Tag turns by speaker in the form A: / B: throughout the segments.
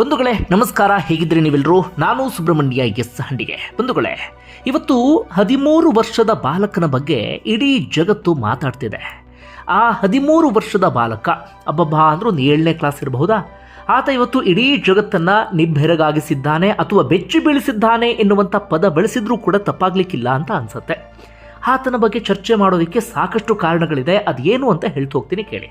A: ಬಂಧುಗಳೇ, ನಮಸ್ಕಾರ. ಹೇಗಿದ್ರಿ ನೀವೆಲ್ಲರೂ ನಾನು ಸುಬ್ರಹ್ಮಣ್ಯ ಎಸ್ ಹಂಡಿಗೆ. ಬಂಧುಗಳೇ, ಇವತ್ತು ಹದಿಮೂರು ವರ್ಷದ ಬಾಲಕನ ಬಗ್ಗೆ ಇಡೀ ಜಗತ್ತು ಮಾತಾಡ್ತಿದೆ. ಆ ಹದಿಮೂರು ವರ್ಷದ ಬಾಲಕ, ಅಬ್ಬಬ್ಬಾ ಅಂದ್ರೆ ಏಳನೇ ಕ್ಲಾಸ್ ಇರಬಹುದಾ? ಆತ ಇವತ್ತು ಇಡೀ ಜಗತ್ತನ್ನ ನಿಬ್ಬೆರಗಾಗಿಸಿದ್ದಾನೆ ಅಥವಾ ಬೆಚ್ಚಿ ಬೀಳಿಸಿದ್ದಾನೆ ಎನ್ನುವಂಥ ಪದ ಬಳಸಿದ್ರೂ ಕೂಡ ತಪ್ಪಾಗ್ಲಿಕ್ಕಿಲ್ಲ ಅಂತ ಅನ್ಸುತ್ತೆ. ಆತನ ಬಗ್ಗೆ ಚರ್ಚೆ ಮಾಡೋದಕ್ಕೆ ಸಾಕಷ್ಟು ಕಾರಣಗಳಿದೆ. ಅದೇನು ಅಂತ ಹೇಳ್ತು ಹೋಗ್ತೀನಿ ಕೇಳಿ.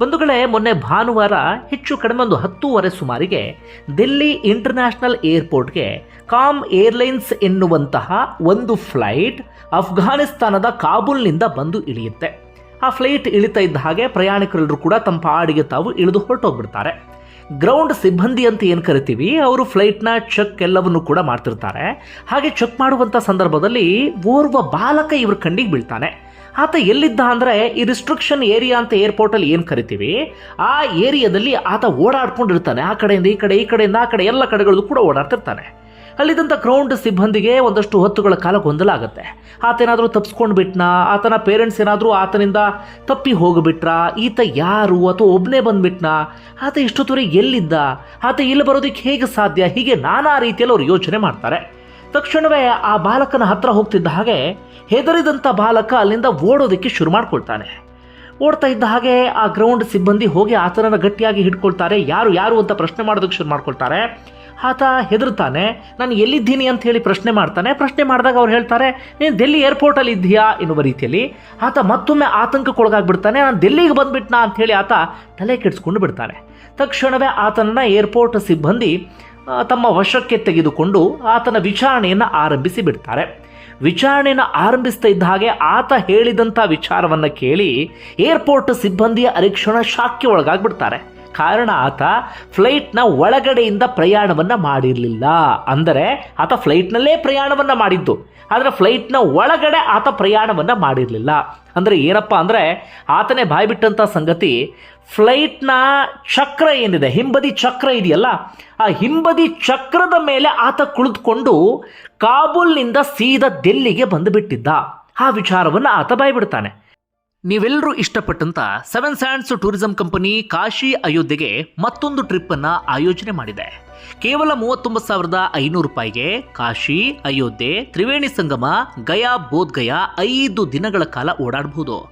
A: ಬಂಧುಗಳೇ, ಮೊನ್ನೆ ಭಾನುವಾರ ಹೆಚ್ಚು ಕಡಿಮೆ ಒಂದು ಹತ್ತೂವರೆ ಸುಮಾರಿಗೆ ದಿಲ್ಲಿ ಇಂಟರ್ನ್ಯಾಷನಲ್ ಏರ್ಪೋರ್ಟ್ಗೆ ಕಾಮ್ ಏರ್ಲೈನ್ಸ್ ಎನ್ನುವಂತಹ ಒಂದು ಫ್ಲೈಟ್ ಅಫ್ಘಾನಿಸ್ತಾನದ ಕಾಬೂಲ್ನಿಂದ ಬಂದು ಇಳಿಯುತ್ತೆ. ಆ ಫ್ಲೈಟ್ ಇಳಿತಾ ಇದ್ದ ಹಾಗೆ ಪ್ರಯಾಣಿಕರೆಲ್ಲರೂ ಕೂಡ ತಮ್ಮ ಪಾಡಿಗೆ ತಾವು ಇಳಿದು ಹೊರಟೋಗ್ಬಿಡ್ತಾರೆ. ಗ್ರೌಂಡ್ ಸಿಬ್ಬಂದಿ ಅಂತ ಏನು ಕರಿತೀವಿ, ಅವರು ಫ್ಲೈಟ್ನ ಚೆಕ್ ಎಲ್ಲವನ್ನು ಕೂಡ ಮಾಡ್ತಿರ್ತಾರೆ. ಹಾಗೆ ಚೆಕ್ ಮಾಡುವಂಥ ಸಂದರ್ಭದಲ್ಲಿ ಓರ್ವ ಬಾಲಕ ಇವ್ರ ಕಣ್ಣಿಗೆ ಬೀಳ್ತಾನೆ. ಆತ ಎಲ್ಲಿದ್ದ ಅಂದರೆ, ಈ ರಿಸ್ಟ್ರಿಕ್ಷನ್ ಏರಿಯಾ ಅಂತ ಏರ್ಪೋರ್ಟಲ್ಲಿ ಏನು ಕರಿತೀವಿ, ಆ ಏರಿಯಾದಲ್ಲಿ ಆತ ಓಡಾಡ್ಕೊಂಡಿರ್ತಾನೆ. ಆ ಕಡೆಯಿಂದ ಈ ಕಡೆ, ಈ ಕಡೆಯಿಂದ ಆ ಕಡೆ, ಎಲ್ಲ ಕಡೆಗಳಲ್ಲೂ ಕೂಡ ಓಡಾಡ್ತಿರ್ತಾನೆ. ಅಲ್ಲಿದ್ದಂಥ ಗ್ರೌಂಡ್ ಸಿಬ್ಬಂದಿಗೆ ಒಂದಷ್ಟು ಹೊತ್ತುಗಳ ಕಾಲ ಗೊಂದಲ ಆಗುತ್ತೆ ಆತ ಏನಾದರೂ ತಪ್ಸ್ಕೊಂಡು ಬಿಟ್ನಾ? ಆತನ ಪೇರೆಂಟ್ಸ್ ಏನಾದರೂ ಆತನಿಂದ ತಪ್ಪಿ ಹೋಗಿಬಿಟ್ರಾ? ಈತ ಯಾರು? ಅಥವಾ ಒಬ್ಬನೇ ಬಂದ್ಬಿಟ್ನಾ? ಆತ ಇಷ್ಟೊತ್ತುವರೆಗೆ ಎಲ್ಲಿದ್ದ? ಆತ ಇಲ್ಲಿ ಬರೋದಕ್ಕೆ ಹೇಗೆ ಸಾಧ್ಯ? ಹೀಗೆ ನಾನಾ ರೀತಿಯಲ್ಲಿ ಅವರು ಯೋಚನೆ ಮಾಡ್ತಾರೆ. ತಕ್ಷಣವೇ ಆ ಬಾಲಕನ ಹತ್ರ ಹೋಗ್ತಿದ್ದ ಹಾಗೆ ಹೆದರಿದಂಥ ಬಾಲಕ ಅಲ್ಲಿಂದ ಓಡೋದಕ್ಕೆ ಶುರು ಮಾಡ್ಕೊಳ್ತಾನೆ. ಓಡ್ತಾ ಇದ್ದ ಹಾಗೆ ಆ ಗ್ರೌಂಡ್ ಸಿಬ್ಬಂದಿ ಹೋಗಿ ಆತನನ್ನು ಗಟ್ಟಿಯಾಗಿ ಹಿಡ್ಕೊಳ್ತಾರೆ. ಯಾರು ಯಾರು ಅಂತ ಪ್ರಶ್ನೆ ಮಾಡೋದಕ್ಕೆ ಶುರು ಮಾಡ್ಕೊಳ್ತಾರೆ. ಆತ ಹೆದರ್ತಾನೆ ನಾನು ಎಲ್ಲಿದ್ದೀನಿ? ಅಂತ ಹೇಳಿ ಪ್ರಶ್ನೆ ಮಾಡ್ತಾನೆ. ಪ್ರಶ್ನೆ ಮಾಡಿದಾಗ ಅವ್ರು ಹೇಳ್ತಾರೆ, ನೀನು ಡೆಲ್ಲಿ ಏರ್ಪೋರ್ಟಲ್ಲಿ ಇದೆಯಾ ಎನ್ನುವ ರೀತಿಯಲ್ಲಿ. ಆತ ಮತ್ತೊಮ್ಮೆ ಆತಂಕಕ್ಕೊಳಗಾಗ್ಬಿಡ್ತಾನೆ, ನಾನು ಡೆಲ್ಲಿಗೆ ಬಂದ್ಬಿಟ್ನಾ? ಅಂತ ಹೇಳಿ ಆತ ತಲೆ ಕೆಡಿಸ್ಕೊಂಡು ಬಿಡ್ತಾನೆ. ತಕ್ಷಣವೇ ಆತನನ್ನು ಏರ್ಪೋರ್ಟ್ ಸಿಬ್ಬಂದಿ ತಮ್ಮ ವಶಕ್ಕೆ ತೆಗೆದುಕೊಂಡು ಆತನ ವಿಚಾರಣೆಯನ್ನು ಆರಂಭಿಸಿ ಬಿಡ್ತಾರೆ. ವಿಚಾರಣೆಯನ್ನು ಆರಂಭಿಸ್ತಾ ಇದ್ದ ಹಾಗೆ ಆತ ಹೇಳಿದಂಥ ವಿಚಾರವನ್ನು ಕೇಳಿ ಏರ್ಪೋರ್ಟ್ ಸಿಬ್ಬಂದಿಯ ಅರಿಕ್ಷಣ ಶಾಖೆ ಒಳಗಾಗ್ಬಿಡ್ತಾರೆ. ಕಾರಣ ಆತ ಫ್ಲೈಟ್ನ ಒಳಗಡೆಯಿಂದ ಪ್ರಯಾಣವನ್ನು ಮಾಡಿರಲಿಲ್ಲ. ಅಂದರೆ ಆತ ಫ್ಲೈಟ್ನಲ್ಲೇ ಪ್ರಯಾಣವನ್ನು ಮಾಡಿದ್ದು. ಆದರೆ ಫ್ಲೈಟ್ನ ಒಳಗಡೆ ಆತ ಪ್ರಯಾಣವನ್ನು ಮಾಡಿರಲಿಲ್ಲ. ಅಂದರೆ ಏನಪ್ಪ ಅಂದರೆ ಆತನೇ ಬಾಯ್ಬಿಟ್ಟಂಥ ಸಂಗತಿ, ಫ್ಲೈಟ್ನ ಚಕ್ರ ಏನಿದೆ, ಹಿಂಬದಿ ಚಕ್ರ ಇದೆಯಲ್ಲ, ಆ ಹಿಂಬದಿ ಚಕ್ರದ ಮೇಲೆ ಆತ ಕುಳಿತುಕೊಂಡು ಕಾಬೂಲ್ನಿಂದ ಸೀದಾ ದೆಲ್ಲಿಗೆ ಬಂದುಬಿಟ್ಟಿದ್ದ. ಆ ವಿಚಾರವನ್ನು ಆತ ಬಾಯ್ಬಿಡ್ತಾನೆ ನೀವೆಲ್ಲರೂ ಇಷ್ಟಪಟ್ಟಂತ Seven Sands tourism company Kashi ಅಯೋಧ್ಯೆಗೆ ಮತ್ತೊಂದು ಟ್ರಿಪ್ ಅನ್ನ ಆಯೋಜನೆ ಮಾಡಿದೆ. ಕೇವಲ ಮೂವತ್ತೊಂಬತ್ತು ಸಾವಿರದ ಐನೂರು ರೂಪಾಯಿಗೆ ಕಾಶಿ, ಅಯೋಧ್ಯೆ, ತ್ರಿವೇಣಿ ಸಂಗಮ, ಗಯಾ, ಬೋಧ್ ಗಯಾ ಐದು ದಿನಗಳ ಕಾಲ ಓಡಾಡಬಹುದು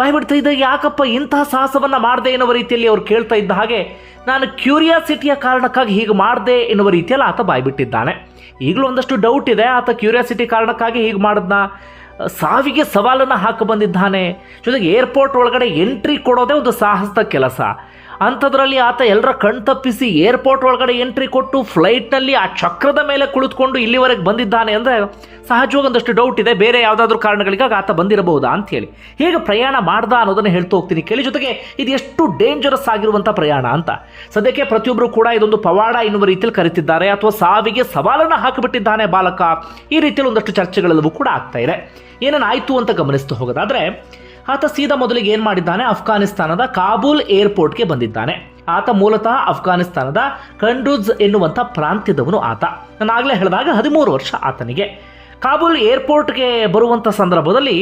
A: ಬಾಯ್ಬಿಡ್ತಾ ಇದ್ದ ಯಾಕಪ್ಪ ಇಂತಹ ಸಾಹಸವನ್ನು ಮಾಡಿದೆ ಎನ್ನುವ ರೀತಿಯಲ್ಲಿ ಅವ್ರು ಕೇಳ್ತಾ ಇದ್ದ ಹಾಗೆ ನಾನು ಕ್ಯೂರಿಯಾಸಿಟಿಯ ಕಾರಣಕ್ಕಾಗಿ ಹೀಗೆ ಮಾಡಿದೆ ಎನ್ನುವ ರೀತಿಯಲ್ಲಿ ಆತ ಬಾಯ್ಬಿಟ್ಟಿದ್ದಾನೆ. ಈಗಲೂ ಒಂದಷ್ಟು ಡೌಟ್ ಇದೆ, ಆತ ಕ್ಯೂರಿಯಾಸಿಟಿ ಕಾರಣಕ್ಕಾಗಿ ಹೀಗೆ ಮಾಡಿದ್ನ. ಸಾವಿಗೆ ಸವಾಲನ್ನು ಹಾಕಿ ಬಂದಿದ್ದಾನೆ ಜೊತೆಗೆ ಏರ್ಪೋರ್ಟ್ ಒಳಗಡೆ ಎಂಟ್ರಿ ಕೊಡೋದೇ ಒಂದು ಸಾಹಸದ ಕೆಲಸ. ಅಂಥದ್ರಲ್ಲಿ ಆತ ಎಲ್ಲರ ಕಣ್ತಪ್ಪಿಸಿ ಏರ್ಪೋರ್ಟ್ ಒಳಗಡೆ ಎಂಟ್ರಿ ಕೊಟ್ಟು ಫ್ಲೈಟ್ನಲ್ಲಿ ಆ ಚಕ್ರದ ಮೇಲೆ ಕುಳಿತುಕೊಂಡು ಇಲ್ಲಿವರೆಗೆ ಬಂದಿದ್ದಾನೆ ಅಂದರೆ ಸಹಜವಾಗಿ ಒಂದಷ್ಟು ಡೌಟ್ ಇದೆ. ಬೇರೆ ಯಾವುದಾದ್ರೂ ಕಾರಣಗಳಿಗಾಗಿ ಆತ ಬಂದಿರಬಹುದಾ ಅಂತ ಹೇಳಿ. ಹೇಗೆ ಪ್ರಯಾಣ ಮಾಡ್ದ ಅನ್ನೋದನ್ನು ಹೇಳ್ತಾ ಹೋಗ್ತೀನಿ ಕೇಳಿ. ಜೊತೆಗೆ ಇದು ಎಷ್ಟು ಡೇಂಜರಸ್ ಆಗಿರುವಂಥ ಪ್ರಯಾಣ ಅಂತ. ಸದ್ಯಕ್ಕೆ ಪ್ರತಿಯೊಬ್ಬರು ಕೂಡ ಇದೊಂದು ಪವಾಡ ಎನ್ನುವ ರೀತಿಯಲ್ಲಿ ಕರೀತಿದ್ದಾರೆ ಅಥವಾ ಸಾವಿಗೆ ಸವಾಲನ್ನು ಹಾಕಿಬಿಟ್ಟಿದ್ದಾನೆ ಬಾಲಕ. ಈ ರೀತಿಯಲ್ಲಿ ಒಂದಷ್ಟು ಚರ್ಚೆಗಳೆಲ್ಲವೂ ಕೂಡ ಆಗ್ತಾ ಇದೆ. ಏನೇನಾಯಿತು ಅಂತ ಗಮನಿಸ್ತಾ ಹೋಗೋದಾದ್ರೆ ಆತ ಸೀದಾ ಮೊದಲಿಗೆ ಏನು ಮಾಡಿದ್ದಾನೆ? ಅಫ್ಘಾನಿಸ್ತಾನದ ಕಾಬೂಲ್ ಏರ್ಪೋರ್ಟ್ಗೆ ಬಂದಿದ್ದಾನೆ. ಆತ ಮೂಲತಃ ಅಫ್ಘಾನಿಸ್ತಾನದ ಕಂಡೂಜ್ ಎನ್ನುವಂಥ ಪ್ರಾಂತ್ಯದವನು ಆತ. ನಾನು ಆಗಲೇ ಹೇಳಿದಾಗ ಹದಿಮೂರು ವರ್ಷ ಆತನಿಗೆ. ಕಾಬೂಲ್ ಏರ್ಪೋರ್ಟ್ಗೆ ಬರುವಂಥ ಸಂದರ್ಭದಲ್ಲಿ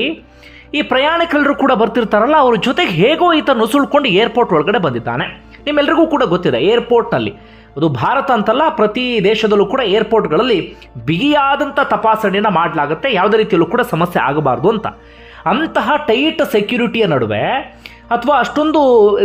A: ಈ ಪ್ರಯಾಣಿಕರೆಲ್ಲರೂ ಕೂಡ ಬರ್ತಿರ್ತಾರಲ್ಲ, ಅವ್ರ ಜೊತೆಗೆ ಹೇಗೋ ಈತ ನುಸುಳ್ಕೊಂಡು ಏರ್ಪೋರ್ಟ್ ಒಳಗಡೆ ಬಂದಿದ್ದಾನೆ. ನಿಮ್ಮೆಲ್ಲರಿಗೂ ಕೂಡ ಗೊತ್ತಿದೆ, ಏರ್ಪೋರ್ಟ್ನಲ್ಲಿ. ಅದು ಭಾರತ ಅಂತಲ್ಲ, ಪ್ರತಿ ದೇಶದಲ್ಲೂ ಕೂಡ ಏರ್ಪೋರ್ಟ್ಗಳಲ್ಲಿ ಬಿಗಿಯಾದಂಥ ತಪಾಸಣೆಯನ್ನು ಮಾಡಲಾಗುತ್ತೆ, ಯಾವುದೇ ರೀತಿಯಲ್ಲೂ ಕೂಡ ಸಮಸ್ಯೆ ಆಗಬಾರ್ದು ಅಂತ. ಅಂತಹ ಟೈಟ್ ಸೆಕ್ಯೂರಿಟಿಯ ನಡುವೆ ಅಥವಾ ಅಷ್ಟೊಂದು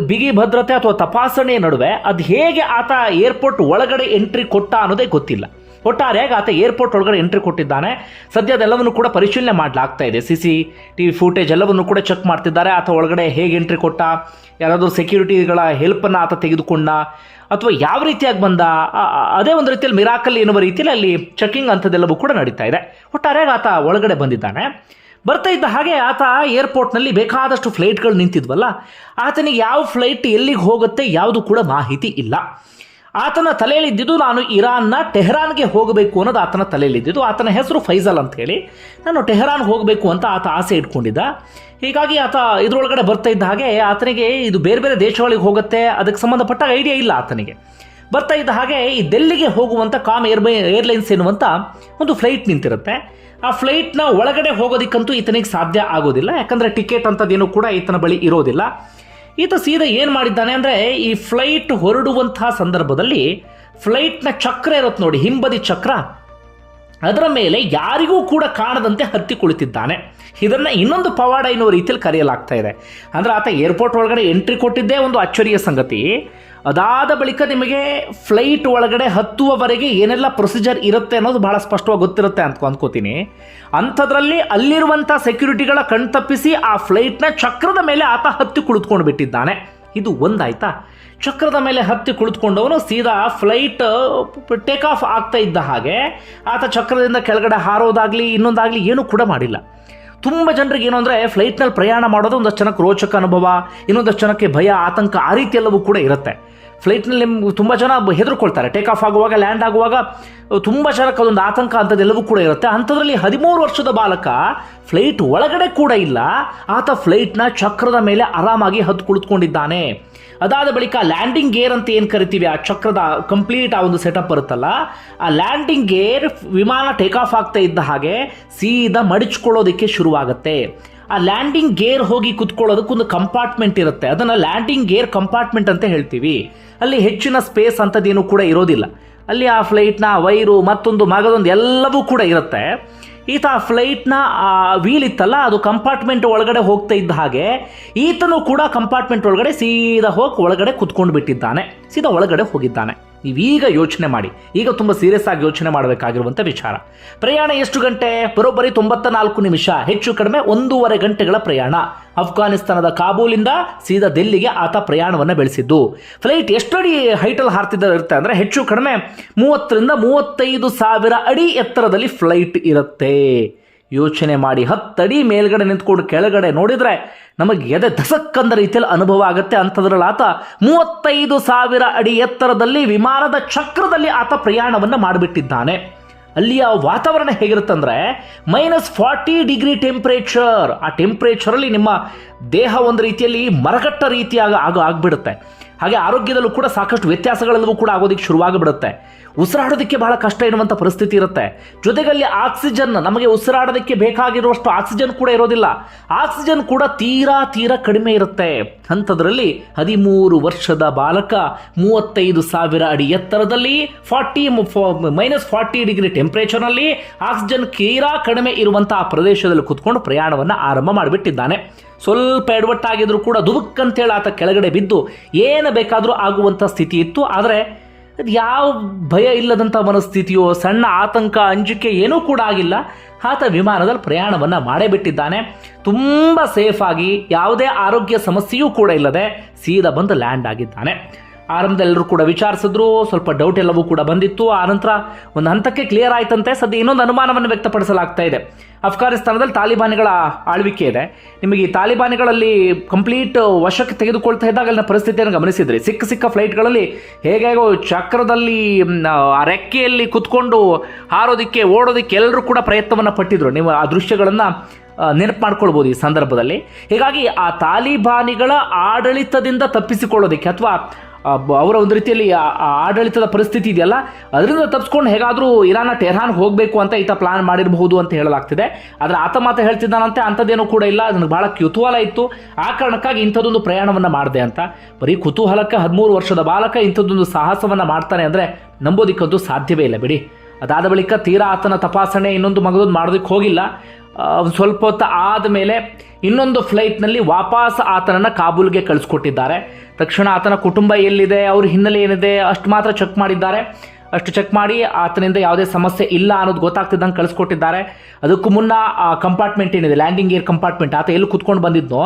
A: ಬಿಗಿ ಭದ್ರತೆ ಅಥವಾ ತಪಾಸಣೆಯ ನಡುವೆ ಅದು ಹೇಗೆ ಆತ ಏರ್ಪೋರ್ಟ್ ಒಳಗಡೆ ಎಂಟ್ರಿ ಕೊಟ್ಟ ಅನ್ನೋದೇ ಗೊತ್ತಿಲ್ಲ. ಒಟ್ಟಾರೆಯಾಗಿ ಆತ ಏರ್ಪೋರ್ಟ್ ಒಳಗಡೆ ಎಂಟ್ರಿ ಕೊಟ್ಟಿದ್ದಾನೆ. ಸದ್ಯ ಅದೆಲ್ಲವನ್ನು ಕೂಡ ಪರಿಶೀಲನೆ ಮಾಡಲಾಗ್ತಾ ಇದೆ. C C T V footage ಎಲ್ಲವನ್ನು ಕೂಡ ಚೆಕ್ ಮಾಡ್ತಿದ್ದಾರೆ. ಆತ ಒಳಗಡೆ ಹೇಗೆ ಎಂಟ್ರಿ ಕೊಟ್ಟ, ಯಾರಾದರೂ ಸೆಕ್ಯೂರಿಟಿಗಳ ಹೆಲ್ಪನ್ನು ಆತ ತೆಗೆದುಕೊಂಡ, ಅಥವಾ ಯಾವ ರೀತಿಯಾಗಿ ಬಂದ ಅದೇ ಒಂದು ರೀತಿಯಲ್ಲಿ ಮಿರಾಕಲ್ ಎನ್ನುವ ರೀತಿಯಲ್ಲಿ ಅಲ್ಲಿ ಚೆಕಿಂಗ್ ಅಂಥದ್ದೆಲ್ಲವೂ ಕೂಡ ನಡೀತಾ ಇದೆ. ಒಟ್ಟಾರೆಯಾಗಿ ಆತ ಒಳಗಡೆ ಬಂದಿದ್ದಾನೆ. ಬರ್ತಾ ಇದ್ದ ಹಾಗೆ ಆತ ಏರ್ಪೋರ್ಟ್ನಲ್ಲಿ ಬೇಕಾದಷ್ಟು ಫ್ಲೈಟ್ಗಳು ನಿಂತಿದ್ವಲ್ಲ, ಆತನಿಗೆ ಯಾವ ಫ್ಲೈಟ್ ಎಲ್ಲಿಗೆ ಹೋಗುತ್ತೆ ಯಾವುದು ಕೂಡ ಮಾಹಿತಿ ಇಲ್ಲ. ಆತನ ತಲೆಯಲ್ಲಿದ್ದಿದ್ದು ನಾನು ಇರಾನ್ನ ಟೆಹರಾನ್ಗೆ ಹೋಗಬೇಕು ಅನ್ನೋದು ಆತನ ತಲೆಯಲ್ಲಿದ್ದಿದ್ದು. ಆತನ ಹೆಸರು ಫೈಜಲ್ ಅಂತ ಹೇಳಿ ನಾನು ಟೆಹರಾನ್ ಹೋಗಬೇಕು ಅಂತ ಆತ ಆಸೆ ಇಟ್ಕೊಂಡಿದ್ದ. ಹೀಗಾಗಿ ಆತ ಇದರೊಳಗಡೆ ಬರ್ತಾ ಇದ್ದ ಹಾಗೆ ಆತನಿಗೆ ಇದು ಬೇರೆ ಬೇರೆ ದೇಶಗಳಿಗೆ ಹೋಗುತ್ತೆ, ಅದಕ್ಕೆ ಸಂಬಂಧಪಟ್ಟ ಐಡಿಯಾ ಇಲ್ಲ ಆತನಿಗೆ. ಬರ್ತಾ ಇದ್ದ ಹಾಗೆ ಈ ಡೆಲ್ಲಿಗೆ ಹೋಗುವಂಥ ಕಾಮ್ ಏರ್ಬೈ, ಏರ್ಲೈನ್ಸ್ ಎನ್ನುವಂಥ ಒಂದು ಫ್ಲೈಟ್ ನಿಂತಿರುತ್ತೆ. ಆ ಫ್ಲೈಟ್ನ ಒಳಗಡೆ ಹೋಗೋದಕ್ಕಂತೂ ಈತನಿಗೆ ಸಾಧ್ಯ ಆಗೋದಿಲ್ಲ. ಯಾಕಂದರೆ ಟಿಕೆಟ್ ಅಂಥದ್ದೇನು ಕೂಡ ಈತನ ಬಳಿ ಇರೋದಿಲ್ಲ. ಈತ ಸೀದಾ ಏನು ಮಾಡಿದ್ದಾನೆ ಅಂದರೆ ಈ ಫ್ಲೈಟ್ ಹೊರಡುವಂತಹ ಸಂದರ್ಭದಲ್ಲಿ ಫ್ಲೈಟ್ನ ಚಕ್ರ ಇರುತ್ತೆ ನೋಡಿ, ಹಿಂಬದಿ ಚಕ್ರ. ಅದರ ಮೇಲೆ ಯಾರಿಗೂ ಕೂಡ ಕಾಣದಂತೆ ಹತ್ತಿ ಕುಳಿತಿದ್ದಾನೆ. ಇದನ್ನು ಇನ್ನೊಂದು ಪವಾಡ ಎನ್ನುವ ರೀತಿಯಲ್ಲಿ ಕರೆಯಲಾಗ್ತಾ ಇದೆ. ಅಂದರೆ ಆತ ಏರ್ಪೋರ್ಟ್ ಒಳಗಡೆ ಎಂಟ್ರಿ ಕೊಟ್ಟಿದ್ದೇ ಒಂದು ಅಚ್ಚರಿಯ ಸಂಗತಿ. ಅದಾದ ಬಳಿಕ ನಿಮಗೆ ಫ್ಲೈಟ್ ಒಳಗಡೆ ಹತ್ತುವವರೆಗೆ ಏನೆಲ್ಲ ಪ್ರೊಸೀಜರ್ ಇರುತ್ತೆ ಅನ್ನೋದು ಬಹಳ ಸ್ಪಷ್ಟವಾಗಿ ಗೊತ್ತಿರುತ್ತೆ ಅಂತ ಅಂದ್ಕೋತೀನಿ. ಅಂಥದ್ರಲ್ಲಿ ಅಲ್ಲಿರುವಂಥ ಸೆಕ್ಯೂರಿಟಿಗಳ ಕಣ್ತಪ್ಪಿಸಿ ಆ ಫ್ಲೈಟ್ನ ಚಕ್ರದ ಮೇಲೆ ಆತ ಹತ್ತಿ ಕುಳಿತುಕೊಂಡು ಬಿಟ್ಟಿದ್ದಾನೆ. ಇದು ಒಂದಾಯ್ತಾ? ಚಕ್ರದ ಮೇಲೆ ಹತ್ತಿ ಕುಳಿತುಕೊಂಡವನು ಸೀದಾ ಫ್ಲೈಟ್ ಟೇಕ್ ಆಫ್ ಆಗ್ತಾ ಇದ್ದ ಹಾಗೆ ಆತ ಚಕ್ರದಿಂದ ಕೆಳಗಡೆ ಹಾರೋದಾಗಲಿ ಇನ್ನೊಂದಾಗಲಿ ಏನೂ ಕೂಡ ಮಾಡಿಲ್ಲ. ತುಂಬ ಜನರಿಗೆ ಏನು ಅಂದರೆ ಫ್ಲೈಟ್ನಲ್ಲಿ ಪ್ರಯಾಣ ಮಾಡೋದು ಒಂದಷ್ಟು ಜನಕ್ಕೆ ರೋಚಕ ಅನುಭವ, ಇನ್ನೊಂದಷ್ಟು ಜನಕ್ಕೆ ಭಯ, ಆತಂಕ ಆ ರೀತಿ ಎಲ್ಲವೂ ಕೂಡ ಇರುತ್ತೆ. ಫ್ಲೈಟ್ನಲ್ಲಿ ತುಂಬ ಜನ ಹೆದರ್ಕೊಳ್ತಾರೆ. ಟೇಕ್ ಆಫ್ ಆಗುವಾಗ ಲ್ಯಾಂಡ್ ಆಗುವಾಗ ತುಂಬ ಜನಕ್ಕೆ ಅದೊಂದು ಆತಂಕ ಅಂಥದ್ದೆಲ್ಲವೂ ಕೂಡ ಇರುತ್ತೆ. ಅಂಥದ್ರಲ್ಲಿ ಹದಿಮೂರು ವರ್ಷದ ಬಾಲಕ ಫ್ಲೈಟ್ ಒಳಗಡೆ ಕೂಡ ಇಲ್ಲ. ಆತ ಫ್ಲೈಟ್ನ ಚಕ್ರದ ಮೇಲೆ ಆರಾಮಾಗಿ ಹತ್ತು ಕುಳಿತುಕೊಂಡಿದ್ದಾನೆ. ಅದಾದ ಬಳಿಕ ಲ್ಯಾಂಡಿಂಗ್ ಗೇರ್ ಅಂತ ಏನು ಕರಿತೀವಿ? ಆ ಚಕ್ರದ ಕಂಪ್ಲೀಟ್ ಆ ಒಂದು ಸೆಟಪ್ ಬರುತ್ತಲ್ಲ. ಆ ಲ್ಯಾಂಡಿಂಗ್ ಗೇರ್ ವಿಮಾನ ಟೇಕ್ ಆಫ್ ಆಗ್ತಾ ಇದ್ದ ಹಾಗೆ ಸೀದಾ ಮಡಿಚ್ಕೊಳ್ಳೋದಕ್ಕೆ ಶುರುವಾಗುತ್ತೆ. ಆ ಲ್ಯಾಂಡಿಂಗ್ ಗೇರ್ ಹೋಗಿ ಕುತ್ಕೊಳ್ಳೋದಕ್ಕೊಂದು ಕಂಪಾರ್ಟ್ಮೆಂಟ್ ಇರುತ್ತೆ. ಅದನ್ನು ಲ್ಯಾಂಡಿಂಗ್ ಗೇರ್ ಕಂಪಾರ್ಟ್ಮೆಂಟ್ ಅಂತ ಹೇಳ್ತೀವಿ. ಅಲ್ಲಿ ಹೆಚ್ಚಿನ ಸ್ಪೇಸ್ ಅಂಥದ್ದೇನು ಕೂಡ ಇರೋದಿಲ್ಲ. ಅಲ್ಲಿ ಆ ಫ್ಲೈಟ್ನ ವೈರು ಮತ್ತೊಂದು ಮಗದೊಂದು ಎಲ್ಲವೂ ಕೂಡ ಇರುತ್ತೆ. ಈತ ಆ ಫ್ಲೈಟ್ನ ವೀಲ್ ಇತ್ತಲ್ಲ, ಅದು ಕಂಪಾರ್ಟ್ಮೆಂಟ್ ಒಳಗಡೆ ಹೋಗ್ತಾ ಇದ್ದ ಹಾಗೆ, ಈತನು ಕೂಡ ಕಂಪಾರ್ಟ್ಮೆಂಟ್ ಒಳಗಡೆ ಸೀದಾ ಹೋಗಿ ಒಳಗಡೆ ಕುತ್ಕೊಂಡು ಬಿಟ್ಟಿದ್ದಾನೆ ಸೀದಾ ಒಳಗಡೆ ಹೋಗಿದ್ದಾನೆ. ನೀವೀಗ ಯೋಚನೆ ಮಾಡಿ. ಈಗ ತುಂಬ ಸೀರಿಯಸ್ ಆಗಿ ಯೋಚನೆ ಮಾಡಬೇಕಾಗಿರುವಂಥ ವಿಚಾರ. ಪ್ರಯಾಣ ಎಷ್ಟು ಗಂಟೆ? ಬರೋಬ್ಬರಿ ತೊಂಬತ್ತ ನಾಲ್ಕು ನಿಮಿಷ. ಹೆಚ್ಚು ಕಡಿಮೆ ಒಂದೂವರೆ ಗಂಟೆಗಳ ಪ್ರಯಾಣ. ಅಫ್ಘಾನಿಸ್ತಾನದ ಕಾಬೂಲಿಂದ ಸೀದಾ ದಿಲ್ಲಿಗೆ ಆತ ಪ್ರಯಾಣವನ್ನು ಬೆಳೆಸಿದ್ದು. ಫ್ಲೈಟ್ ಎಷ್ಟು ಅಡಿ ಹೈಟಲ್ಲಿ ಹಾರ್ತಿದ್ದ ಇರುತ್ತೆ ಅಂದರೆ ಹೆಚ್ಚು ಕಡಿಮೆ ಮೂವತ್ತರಿಂದ ಮೂವತ್ತೈದು ಸಾವಿರ ಅಡಿ ಎತ್ತರದಲ್ಲಿ ಫ್ಲೈಟ್ ಇರುತ್ತೆ. ಯೋಚನೆ ಮಾಡಿ ಹತ್ತಡಿ ಮೇಲ್ಗಡೆ ನಿಂತ್ಕೊಂಡು ಕೆಳಗಡೆ ನೋಡಿದರೆ ನಮಗೆ ಎದೆ ದಸಕ್ಕಂದ ರೀತಿಯಲ್ಲಿ ಅನುಭವ ಆಗುತ್ತೆ ಅಂಥದ್ರಲ್ಲಿ ಆತ ಮೂವತ್ತೈದು ಸಾವಿರ ಅಡಿ ಎತ್ತರದಲ್ಲಿ ವಿಮಾನದ ಚಕ್ರದಲ್ಲಿ ಆತ ಪ್ರಯಾಣವನ್ನು ಮಾಡಿಬಿಟ್ಟಿದ್ದಾನೆ. ಅಲ್ಲಿಯ ವಾತಾವರಣ ಹೇಗಿರುತ್ತಂದ್ರೆ ಮೈನಸ್ ಫಾರ್ಟಿ ಡಿಗ್ರಿ ಟೆಂಪ್ರೇಚರ್. ಆ ಟೆಂಪ್ರೇಚರಲ್ಲಿ ನಿಮ್ಮ ದೇಹ ಒಂದು ರೀತಿಯಲ್ಲಿ ಮರಗಟ್ಟ ರೀತಿಯಾಗ ಆಗ ಆಗ್ಬಿಡುತ್ತೆ. ಹಾಗೆ ಆರೋಗ್ಯದಲ್ಲೂ ಕೂಡ ಸಾಕಷ್ಟು ವ್ಯತ್ಯಾಸಗಳೆಲ್ಲವೂ ಕೂಡ ಆಗೋದಕ್ಕೆ ಶುರುವಾಗಿಬಿಡುತ್ತೆ. ಉಸಿರಾಡೋದಕ್ಕೆ ಬಹಳ ಕಷ್ಟ ಇರುವಂಥ ಪರಿಸ್ಥಿತಿ ಇರುತ್ತೆ. ಜೊತೆಗಲ್ಲಿ ಆಕ್ಸಿಜನ್, ನಮಗೆ ಉಸಿರಾಡೋದಕ್ಕೆ ಬೇಕಾಗಿರುವಷ್ಟು ಆಕ್ಸಿಜನ್ ಕೂಡ ಇರೋದಿಲ್ಲ. ಆಕ್ಸಿಜನ್ ಕೂಡ ತೀರಾ ತೀರಾ ಕಡಿಮೆ ಇರುತ್ತೆ. ಅಂಥದ್ರಲ್ಲಿ ಹದಿಮೂರು ವರ್ಷದ ಬಾಲಕ ಮೂವತ್ತೈದು ಸಾವಿರ ಅಡಿ ಎತ್ತರದಲ್ಲಿ ಫಾರ್ಟಿ ಮೈನಸ್ ಫಾರ್ಟಿ ಡಿಗ್ರಿ ಟೆಂಪ್ರೇಚರ್ನಲ್ಲಿ ಆಕ್ಸಿಜನ್ ತೀರಾ ಕಡಿಮೆ ಇರುವಂಥ ಪ್ರದೇಶದಲ್ಲಿ ಕುತ್ಕೊಂಡು ಪ್ರಯಾಣವನ್ನು ಆರಂಭ ಮಾಡಿಬಿಟ್ಟಿದ್ದಾನೆ. ಸ್ವಲ್ಪ ಎಡವಟ್ಟಾಗಿದ್ರೂ ಕೂಡ ದುಬುಕ್ ಅಂತೇಳಿ ಆತ ಕೆಳಗಡೆ ಬಿದ್ದು ಏನು ಬೇಕಾದರೂ ಆಗುವಂಥ ಸ್ಥಿತಿ ಇತ್ತು. ಆದರೆ ಅದು ಯಾವ ಭಯ ಇಲ್ಲದಂಥ ಮನಸ್ಥಿತಿಯೋ, ಸಣ್ಣ ಆತಂಕ, ಅಂಜಿಕೆ ಏನೂ ಕೂಡ ಆಗಿಲ್ಲ. ಆತ ವಿಮಾನದಲ್ಲಿ ಪ್ರಯಾಣವನ್ನು ಮಾಡೇ ಬಿಟ್ಟಿದ್ದಾನೆ. ತುಂಬ ಸೇಫಾಗಿ ಯಾವುದೇ ಆರೋಗ್ಯ ಸಮಸ್ಯೆಯೂ ಕೂಡ ಇಲ್ಲದೆ ಸೀದಾ ಬಂದು ಲ್ಯಾಂಡ್ ಆಗಿದ್ದಾನೆ. ಆರಂಭದಲ್ಲರೂ ಕೂಡ ವಿಚಾರಿಸಿದ್ರು. ಸ್ವಲ್ಪ ಡೌಟ್ ಎಲ್ಲವೂ ಕೂಡ ಬಂದಿತ್ತು. ಆನಂತರ ಒಂದು ಹಂತಕ್ಕೆ ಕ್ಲಿಯರ್ ಆಯ್ತಂತೆ. ಸದ್ಯ ಇನ್ನೊಂದು ಅನುಮಾನವನ್ನು ವ್ಯಕ್ತಪಡಿಸಲಾಗ್ತಾ ಇದೆ. ಅಫ್ಘಾನಿಸ್ತಾನದಲ್ಲಿ ತಾಲಿಬಾನಿಗಳ ಆಳ್ವಿಕೆ ಇದೆ. ನಿಮಗೆ ಈ ತಾಲಿಬಾನಿಗಳಲ್ಲಿ ಕಂಪ್ಲೀಟ್ ವಶಕ್ಕೆ ತೆಗೆದುಕೊಳ್ತಾ ಇದ್ದಾಗ ಅಲ್ಲಿನ ಪರಿಸ್ಥಿತಿಯನ್ನು ಗಮನಿಸಿದ್ರಿ. ಸಿಕ್ಕ ಸಿಕ್ಕ ಫ್ಲೈಟ್ಗಳಲ್ಲಿ ಹೇಗೇಗೋ ಚಕ್ರದಲ್ಲಿ ಆ ರೆಕ್ಕೆಯಲ್ಲಿ ಕುತ್ಕೊಂಡು ಹಾರೋದಕ್ಕೆ, ಓಡೋದಕ್ಕೆ ಎಲ್ಲರೂ ಕೂಡ ಪ್ರಯತ್ನವನ್ನು ಪಟ್ಟಿದ್ರು. ನೀವು ಆ ದೃಶ್ಯಗಳನ್ನು ನೆನಪು ಮಾಡ್ಕೊಳ್ಬೋದು ಈ ಸಂದರ್ಭದಲ್ಲಿ. ಹೀಗಾಗಿ ಆ ತಾಲಿಬಾನಿಗಳ ಆಡಳಿತದಿಂದ ತಪ್ಪಿಸಿಕೊಳ್ಳೋದಕ್ಕೆ ಅಥವಾ ಅವರ ಒಂದು ರೀತಿಯಲ್ಲಿ ಆಡಳಿತದ ಪರಿಸ್ಥಿತಿ ಇದೆಯಲ್ಲ? ಅದರಿಂದ ತಪ್ಪಿಸ್ಕೊಂಡು ಹೇಗಾದರೂ ಇರಾನ ಟೆಹರಾನ್ ಹೋಗಬೇಕು ಅಂತ ಈತ ಪ್ಲಾನ್ ಮಾಡಿರಬಹುದು ಅಂತ ಹೇಳಲಾಗ್ತಿದೆ. ಆದರೆ ಆತ ಮಾತ್ರ ಹೇಳ್ತಿದ್ದಾನಂತೆ, ಅಂಥದ್ದೇನೂ ಕೂಡ ಇಲ್ಲ. ನನಗೆ ಭಾಳ ಕುತೂಹಲ ಇತ್ತು. ಆ ಕಾರಣಕ್ಕಾಗಿ ಇಂಥದ್ದೊಂದು ಪ್ರಯಾಣವನ್ನು ಮಾಡಿದೆ ಅಂತ. ಬರೀ ಕುತೂಹಲಕ್ಕೆ ಹದಿಮೂರು ವರ್ಷದ ಬಾಲಕ ಇಂಥದ್ದೊಂದು ಸಾಹಸವನ್ನು ಮಾಡ್ತಾನೆ ಅಂದರೆ ನಂಬೋದಿಕ್ಕಂತೂ ಸಾಧ್ಯವೇ ಇಲ್ಲ ಬಿಡಿ. ಅದಾದ ಬಳಿಕ ತೀರಾ ಆತನ ತಪಾಸಣೆ ಇನ್ನೊಂದು ಮಗದೊಂದು ಮಾಡೋದಕ್ಕೆ ಹೋಗಿಲ್ಲ. ಒಂದ್ ಸ್ವಲ್ಪ ಹೊತ್ತು ಆದಮೇಲೆ ಇನ್ನೊಂದು ಫ್ಲೈಟ್ನಲ್ಲಿ ವಾಪಸ್ ಆತನನ್ನು ಕಾಬೂಲ್ಗೆ ಕಳಿಸ್ಕೊಟ್ಟಿದ್ದಾರೆ. ತಕ್ಷಣ ಆತನ ಕುಟುಂಬ ಎಲ್ಲಿದೆ, ಅವ್ರ ಹಿನ್ನೆಲೆ ಏನಿದೆ, ಅಷ್ಟು ಮಾತ್ರ ಚೆಕ್ ಮಾಡಿದ್ದಾರೆ. ಅಷ್ಟು ಚೆಕ್ ಮಾಡಿ ಆತನಿಂದ ಯಾವುದೇ ಸಮಸ್ಯೆ ಇಲ್ಲ ಅನ್ನೋದು ಗೊತ್ತಾಗ್ತಿದ್ದಂಗೆ ಕಳಿಸ್ಕೊಟ್ಟಿದ್ದಾರೆ. ಅದಕ್ಕೂ ಮುನ್ನ ಆ ಕಂಪಾರ್ಟ್ಮೆಂಟ್ ಏನಿದೆ, ಲ್ಯಾಂಡಿಂಗ್ ಏರ್ ಕಂಪಾರ್ಟ್ಮೆಂಟ್, ಆತ ಎಲ್ಲಿ ಕುತ್ಕೊಂಡು ಬಂದಿದ್ದೋ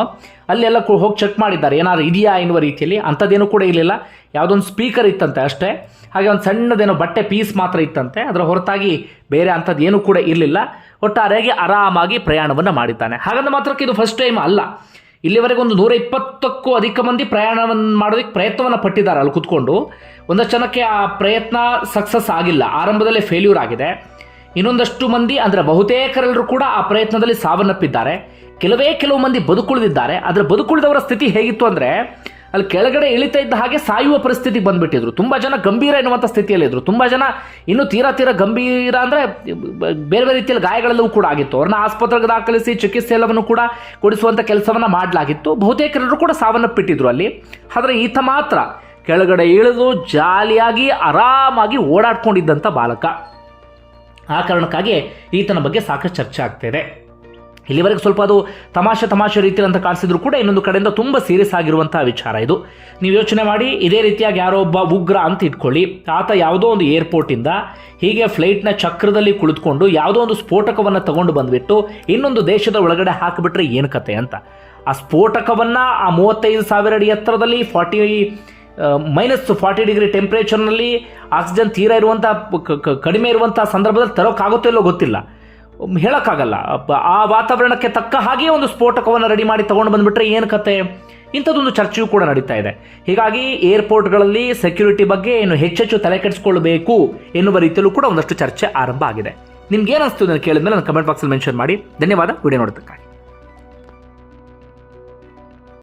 A: ಅಲ್ಲೆಲ್ಲ ಹೋಗಿ ಚೆಕ್ ಮಾಡಿದ್ದಾರೆ. ಏನಾದ್ರು ಇದೆಯಾ ಎನ್ನುವ ರೀತಿಯಲ್ಲಿ, ಅಂಥದ್ದೇನು ಕೂಡ ಇರಲಿಲ್ಲ. ಯಾವುದೊಂದು ಸ್ಪೀಕರ್ ಇತ್ತಂತೆ ಅಷ್ಟೇ. ಹಾಗೆ ಒಂದು ಸಣ್ಣದೇನೋ ಬಟ್ಟೆ ಪೀಸ್ ಮಾತ್ರ ಇತ್ತಂತೆ. ಅದರ ಹೊರತಾಗಿ ಬೇರೆ ಅಂಥದ್ದು ಕೂಡ ಇರಲಿಲ್ಲ. ಒಟ್ಟಾರೆಯಾಗಿ ಆರಾಮಾಗಿ ಪ್ರಯಾಣವನ್ನು ಮಾಡಿದ್ದಾನೆ. ಹಾಗಂದ ಮಾತ್ರಕ್ಕೆ ಇದು ಫಸ್ಟ್ ಟೈಮ್ ಅಲ್ಲ. ಇಲ್ಲಿವರೆಗೆ ಒಂದು ನೂರ ಇಪ್ಪತ್ತಕ್ಕೂ ಅಧಿಕ ಮಂದಿ ಪ್ರಯಾಣವನ್ನು ಮಾಡೋದಕ್ಕೆ ಪ್ರಯತ್ನವನ್ನು ಪಟ್ಟಿದ್ದಾರೆ ಅಲ್ಲಿ ಕುತ್ಕೊಂಡು. ಒಂದಷ್ಟು ಜನಕ್ಕೆ ಆ ಪ್ರಯತ್ನ ಸಕ್ಸಸ್ ಆಗಿಲ್ಲ. ಆರಂಭದಲ್ಲೇ ಫೇಲ್ಯೂರ್ ಆಗಿದೆ. ಇನ್ನೊಂದಷ್ಟು ಮಂದಿ ಅಂದರೆ ಬಹುತೇಕರೆಲ್ಲರೂ ಕೂಡ ಆ ಪ್ರಯತ್ನದಲ್ಲಿ ಸಾವನ್ನಪ್ಪಿದ್ದಾರೆ. ಕೆಲವೇ ಕೆಲವು ಮಂದಿ ಬದುಕುಳಿದಿದ್ದಾರೆ. ಆದರೆ ಬದುಕುಳಿದವರ ಸ್ಥಿತಿ ಹೇಗಿತ್ತು ಅಂದರೆ ಅಲ್ಲಿ ಕೆಳಗಡೆ ಇಳಿತಾ ಇದ್ದ ಹಾಗೆ ಸಾಯುವ ಪರಿಸ್ಥಿತಿಗೆ ಬಂದ್ಬಿಟ್ಟಿದ್ರು. ತುಂಬ ಜನ ಗಂಭೀರ ಎನ್ನುವಂಥ ಸ್ಥಿತಿಯಲ್ಲಿದ್ದರು ತುಂಬ ಜನ ಇನ್ನೂ ತೀರಾ ತೀರಾ ಗಂಭೀರ ಅಂದರೆ ಬೇರೆ ಬೇರೆ ರೀತಿಯಲ್ಲಿ ಗಾಯಗಳೆಲ್ಲವೂ ಕೂಡ ಆಗಿತ್ತು. ಅವ್ರನ್ನ ಆಸ್ಪತ್ರೆಗೆ ದಾಖಲಿಸಿ ಚಿಕಿತ್ಸೆ ಎಲ್ಲವನ್ನು ಕೂಡ ಕೊಡಿಸುವಂಥ ಕೆಲಸವನ್ನು ಮಾಡಲಾಗಿತ್ತು. ಬಹುತೇಕರೆಲ್ಲರೂ ಕೂಡ ಸಾವನ್ನಪ್ಪಿಟ್ಟಿದ್ರು ಅಲ್ಲಿ. ಆದರೆ ಈತ ಮಾತ್ರ ಕೆಳಗಡೆ ಇಳಿದು ಜಾಲಿಯಾಗಿ ಆರಾಮಾಗಿ ಓಡಾಡ್ಕೊಂಡಿದ್ದಂಥ ಬಾಲಕ. ಆ ಕಾರಣಕ್ಕಾಗಿ ಈತನ ಬಗ್ಗೆ ಸಾಕಷ್ಟು ಚರ್ಚೆ ಆಗ್ತಿದೆ ಇಲ್ಲಿವರೆಗೆ ಸ್ವಲ್ಪ ಅದು ತಮಾಷೆ ತಮಾಷೆ ರೀತಿಯಲ್ಲಿ ಅಂತ ಕಾಣಿಸಿದ್ರು ಕೂಡ ಇನ್ನೊಂದು ಕಡೆಯಿಂದ ತುಂಬ ಸೀರಿಯಸ್ ಆಗಿರುವಂತಹ ವಿಚಾರ ಇದು. ನೀವು ಯೋಚನೆ ಮಾಡಿ, ಇದೇ ರೀತಿಯಾಗಿ ಯಾರೋ ಒಬ್ಬ ಉಗ್ರ ಅಂತ ಇಟ್ಕೊಳ್ಳಿ. ಆತ ಯಾವುದೋ ಒಂದು ಏರ್ಪೋರ್ಟಿಂದ ಹೀಗೆ ಫ್ಲೈಟ್ನ ಚಕ್ರದಲ್ಲಿ ಕುಳಿತುಕೊಂಡು ಯಾವುದೋ ಒಂದು ಸ್ಫೋಟಕವನ್ನು ತಗೊಂಡು ಬಂದುಬಿಟ್ಟು ಇನ್ನೊಂದು ದೇಶದ ಒಳಗಡೆ ಹಾಕಿಬಿಟ್ರೆ ಏನು ಕತೆ ಅಂತ. ಆ ಸ್ಫೋಟಕವನ್ನು ಆ ಮೂವತ್ತೈದು ಸಾವಿರ ಅಡಿ ಎತ್ತರದಲ್ಲಿ ಫಾರ್ಟಿ ಮೈನಸ್ ಫಾರ್ಟಿ ಡಿಗ್ರಿ ಟೆಂಪ್ರೇಚರ್ನಲ್ಲಿ ಆಕ್ಸಿಜನ್ ತೀರ ಇರುವಂಥ ಕಡಿಮೆ ಇರುವಂಥ ಸಂದರ್ಭದಲ್ಲಿ ತರೋಕ್ಕಾಗುತ್ತೋ ಇಲ್ಲೋ ಗೊತ್ತಿಲ್ಲ. ಹೇಳಕ್ಕಾಗಲ್ಲ. ಆ ವಾತಾವರಣಕ್ಕೆ ತಕ್ಕ ಹಾಗೆ ಒಂದು ಸ್ಫೋಟಕವನ್ನು ರೆಡಿ ಮಾಡಿ ತಗೊಂಡು ಬಂದುಬಿಟ್ರೆ ಏನು ಕತೆ? ಇಂಥದ್ದೊಂದು ಚರ್ಚೆಯೂ ಕೂಡ ನಡೀತಾ ಇದೆ. ಹೀಗಾಗಿ ಏರ್ಪೋರ್ಟ್ಗಳಲ್ಲಿ ಸೆಕ್ಯೂರಿಟಿ ಬಗ್ಗೆ ಏನು ಹೆಚ್ಚೆಚ್ಚು ತಲೆ ಕೆಡಿಸ್ಕೊಳ್ಬೇಕು ಎನ್ನುವ ರೀತಿಯಲ್ಲೂ ಕೂಡ ಒಂದಷ್ಟು ಚರ್ಚೆ ಆರಂಭ ಆಗಿದೆ. ನಿಮ್ಗೆ ಏನು ಅನಿಸ್ತು ನಾನು ಕೇಳಿದ್ಮೇಲೆ ನನ್ನ ಕಮೆಂಟ್ ಬಾಕ್ಸಲ್ಲಿ ಮೆನ್ಷನ್ ಮಾಡಿ. ಧನ್ಯವಾದ. ವಿಡಿಯೋ ನೋಡೋದಕ್ಕಾಗಿ.